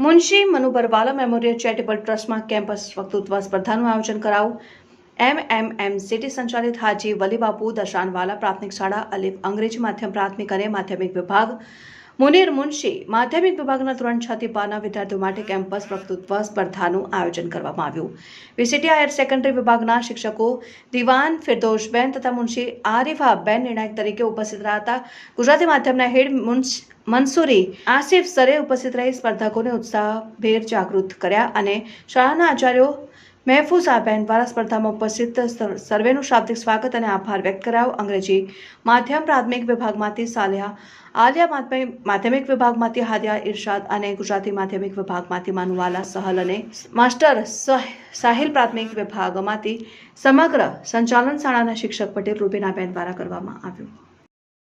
Munshi Manu Barwala memorial charitable ટ્રસ્ટમાં campus વક્તૃત્વ સ્પર્ધાનું આયોજન કરાવું એમ એમ એમ સિટી સંચાલિત હાજી વલીબાપુ દશાનવાલા પ્રાથમિક શાળા અલીફ અંગ્રેજી માધ્યમ પ્રાથમિક અને માધ્યમિક વિભાગ મુનીર મુનશી માધ્યમિક વિભાગના ધોરણ છ થી વિદ્યાર્થીઓ માટે કેમ્પસ વક્તૃત્વ સ્પર્ધાનું આયોજન કરવામાં આવ્યું. વીસીટી હાયર સેકન્ડરી વિભાગના શિક્ષકો દિવાન ફિરદોશબેન તથા મુનશી આરિફાબેન નિર્ણાયક તરીકે ઉપસ્થિત રહ્યા હતા. ગુજરાતી માધ્યમના હેડ મુન્શ મંસૂરી આસિફ સરે ઉપસ્થિત રહી સ્પર્ધકોને ઉત્સાહભેર જાગૃત કર્યા અને શાળાના આચાર્યો મહેફૂઝાબેન દ્વારા સ્પર્ધામાં ઉપસ્થિત સર- સર્વેનું શાબ્દિક સ્વાગત અને આભાર વ્યક્ત કરાયો. અંગ્રેજી માધ્યમ પ્રાથમિક વિભાગમાંથી સાલિયા, આલિયા માધ્યમિક વિભાગમાંથી હાદિયા ઇરશાદ અને ગુજરાતી માધ્યમિક વિભાગમાંથી માનુવાલા સહલ અને માસ્ટર સહ- સાહિલ પ્રાથમિક વિભાગમાંથી સમગ્ર સંચાલન શાળાના શિક્ષક પટેલ રૂબેનાબેન દ્વારા કરવામાં આવ્યું.